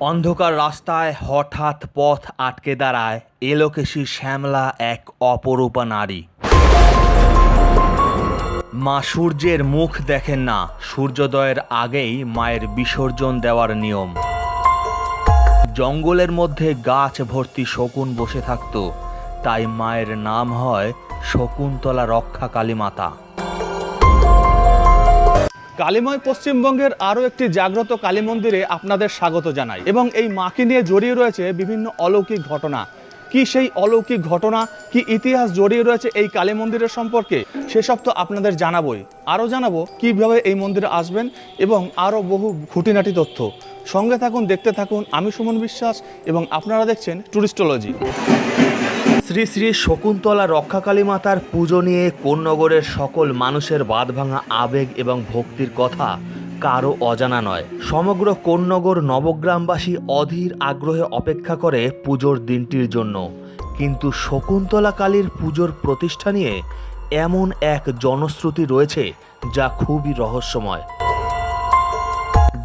অন্ধকার রাস্তায় হঠাৎ পথ আটকে দাঁড়ায় এলোকেশী শ্যামলা এক অপরূপা নারী। মা সূর্যের মুখ দেখেন না, সূর্যোদয়ের আগেই মায়ের বিসর্জন দেওয়ার নিয়ম। জঙ্গলের মধ্যে গাছ ভর্তি শকুন বসে থাকতো, তাই মায়ের নাম হয় শকুন্তলা রক্ষা কালী মাতা। কালীময় পশ্চিমবঙ্গের আরও একটি জাগ্রত কালী মন্দিরে আপনাদের স্বাগত জানাই। এবং এই মাকে নিয়ে জড়িয়ে রয়েছে বিভিন্ন অলৌকিক ঘটনা। কি সেই অলৌকিক ঘটনা, কি ইতিহাস জড়িয়ে রয়েছে এই কালী মন্দিরের সম্পর্কে, সেসব তো আপনাদের জানাবই। আরও জানাব কীভাবে এই মন্দিরে আসবেন এবং আরও বহু খুঁটিনাটি তথ্য। সঙ্গে থাকুন, দেখতে থাকুন, আমি সুমন বিশ্বাস এবং আপনারা দেখছেন টুরিস্টোলজি। শ্রী শ্রী শকুন্তলা রক্ষাকালী মাতার পুজো নিয়ে কোন্নগরের সকল মানুষের বাঁধভাঙা আবেগ এবং ভক্তির কথা কারও অজানা নয়। সমগ্র কোন্নগর নবগ্রামবাসী অধীর আগ্রহে অপেক্ষা করে পুজোর দিনটির জন্য। কিন্তু শকুন্তলা কালীর পুজোর প্রতিষ্ঠা নিয়ে এমন এক জনশ্রুতি রয়েছে যা খুবই রহস্যময়।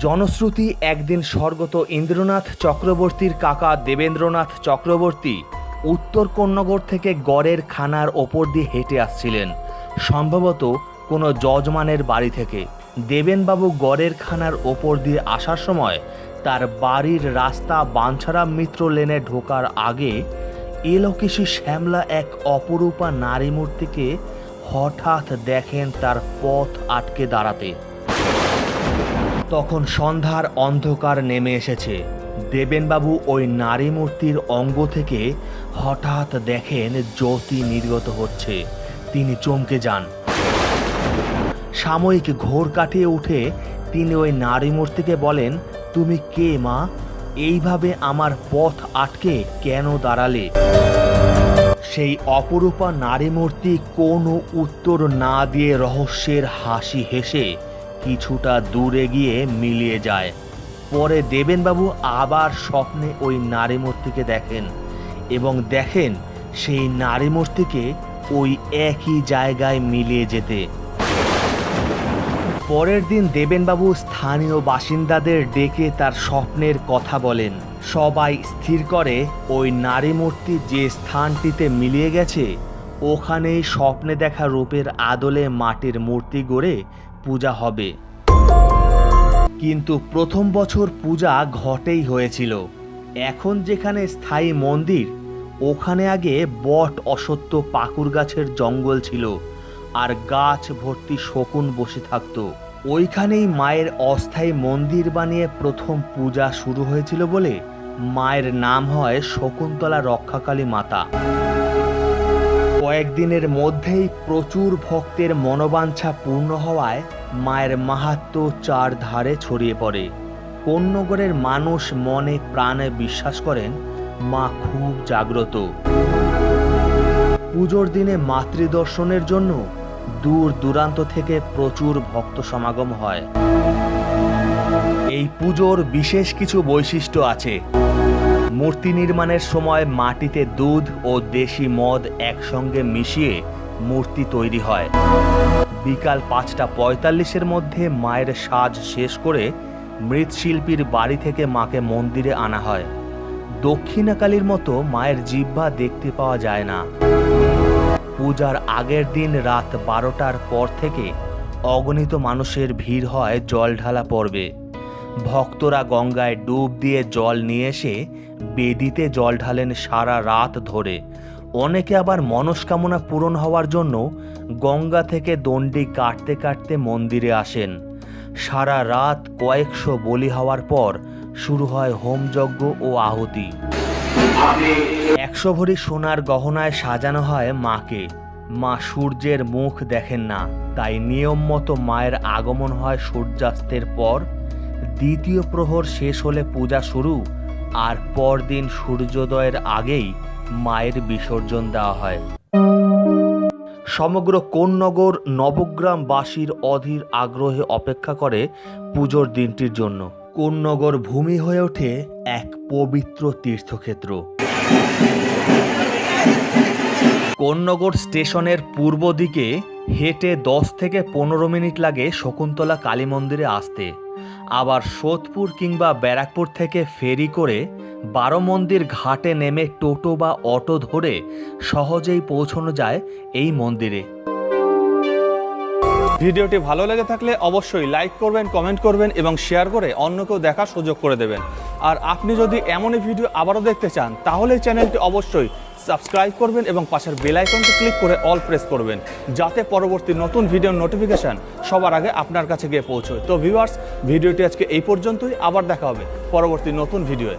জনশ্রুতি একদিন স্বর্গত ইন্দ্রনাথ চক্রবর্তীর কাকা দেবেন্দ্রনাথ চক্রবর্তী উত্তর কন্যগর থেকে গড়ের খানার ওপর দিয়ে হেঁটে আসছিলেন। সম্ভবত কোনো যজমানের বাড়ি থেকে। দেবেনবাবু গড়ের খানার ওপর দিয়ে আসার সময় তার বাড়ির রাস্তা বাঞ্ছারাম মিত্র লেনে ঢোকার আগে এলোকেশী শ্যামলা এক অপরূপা নারী মূর্তিকে হঠাৎ দেখেন তার পথ আটকে দাঁড়াতে। তখন সন্ধ্যার অন্ধকার নেমে এসেছে। দেবেনবাবু ওই নারী মূর্তির অঙ্গ থেকে হঠাৎ দেখেন জ্যোতি নির্গত হচ্ছে। তিনি চমকে যান। সাময়িক ঘোর কাটিয়ে উঠে তিনি ওই নারী মূর্তিকে বলেন, তুমি কে মা? এইভাবে আমার পথ আটকে কেন দাঁড়ালে? সেই অপরূপা নারী মূর্তি কোনো উত্তর না দিয়ে রহস্যের হাসি হেসে কিছুটা দূরে গিয়ে মিলিয়ে যায়। পরে দেবেনবাবু আবার স্বপ্নে ওই নারী মূর্তিকে দেখেন এবং দেখেন সেই নারী মূর্তিকে ওই একই জায়গায় মিলিয়ে যেতে। পরের দিন দেবেনবাবু স্থানীয় বাসিন্দাদের ডেকে তার স্বপ্নের কথা বলেন। সবাই স্থির করে ওই নারী মূর্তি যে স্থানটিতে মিলিয়ে গেছে, ওখানেই স্বপ্নে দেখা রূপের আদলে মাটির মূর্তি গড়ে পূজা হবে। কিন্তু প্রথম বছর পূজা ঘটেই হয়েছিল। এখন যেখানে স্থায়ী মন্দির, ওখানে আগে বট অসত্য পাকুর গাছের জঙ্গল ছিল আর গাছ ভর্তি শকুন বসে থাকতো। ওইখানেই মায়ের অস্থায়ী মন্দির বানিয়ে প্রথম পূজা শুরু হয়েছিল বলে মায়ের নাম হয় শকুন্তলা রক্ষাকালী মাতা। কয়েকদিনের মধ্যেই প্রচুর ভক্তের মনোবাঞ্ছা পূর্ণ হওয়ায় মায়ের মাহাত্ম চার ধারে ছড়িয়ে পড়ে। কোন্নগরের মানুষ মনে প্রাণে বিশ্বাস করেন, মা খুব জাগ্রত। পুজোর দিনে মাতৃদর্শনের জন্য দূর দূরান্ত থেকে প্রচুর ভক্ত সমাগম হয়। এই পুজোর বিশেষ কিছু বৈশিষ্ট্য আছে। মূর্তি নির্মাণের সময় মাটিতে দুধ ও দেশি মদ একসঙ্গে মিশিয়ে মূর্তি তৈরি হয়। বিকাল পাঁচটা পঁয়তাল্লিশের মধ্যে মায়ের সাজ শেষ করে মৃৎশিল্পীর বাড়ি থেকে মাকে মন্দিরে আনা হয়। দক্ষিণাকালীর মতো মায়ের জিহ্বা দেখতে পাওয়া যায় না। পূজার আগের দিন রাত বারোটার পর থেকে অগণিত মানুষের ভিড় হয় জল ঢালা পর্বে। ভক্তরা গঙ্গায় ডুব দিয়ে জল নিয়ে এসে বেদিতে জল ঢালেন সারা রাত ধরে। অনেকে আবার মনস্কামনা পূরণ হওয়ার জন্য গঙ্গা থেকে দণ্ডি কাটতে কাটতে মন্দিরে আসেন। সারা রাত কয়েকশো বলি হওয়ার পর শুরু হয় হোমযজ্ঞ ও আহুতি। একশো ভরি সোনার গহনায় সাজানো হয় মাকে। মা সূর্যের মুখ দেখেন না, তাই নিয়ম মতো মায়ের আগমন হয় সূর্যাস্তের পর। দ্বিতীয় প্রহর শেষ হলে পূজা শুরু, আর পরদিন সূর্যোদয়ের আগেই মায়ের বিসর্জন দেওয়া হয়। সমগ্র কোন্নগর নবগ্রামবাসীর অধীর আগ্রহে অপেক্ষা করে পুজোর দিনটির জন্য। কোন্নগর ভূমি হয়ে ওঠে এক পবিত্র তীর্থক্ষেত্র। কোন্নগর স্টেশনের পূর্ব দিকে হেঁটে দশ থেকে পনেরো মিনিট লাগে শকুন্তলা কালী মন্দিরে আসতে। আবার সোদপুর কিংবা ব্যারাকপুর থেকে ফেরি করে বারো মন্দির ঘাটে নেমে টোটো বা অটো ধরে সহজেই পৌঁছানো যায় এই মন্দিরে। ভিডিওটি ভালো লেগে থাকলে অবশ্যই লাইক করবেন, কমেন্ট করবেন এবং শেয়ার করে অন্যকেও দেখার সুযোগ করে দেবেন। আর আপনি যদি এমনই ভিডিও আবারও দেখতে চান, তাহলে চ্যানেলটি অবশ্যই সাবস্ক্রাইব করবেন এবং পাশের বেল আইকনটি ক্লিক করে অল প্রেস করবেন, যাতে পরবর্তী নতুন ভিডিও নোটিফিকেশান সবার আগে আপনার কাছে গিয়ে পৌঁছয়। তো ভিউয়ার্স, ভিডিওটি আজকে এই পর্যন্তই। আবার দেখা হবে পরবর্তী নতুন ভিডিওয়ে।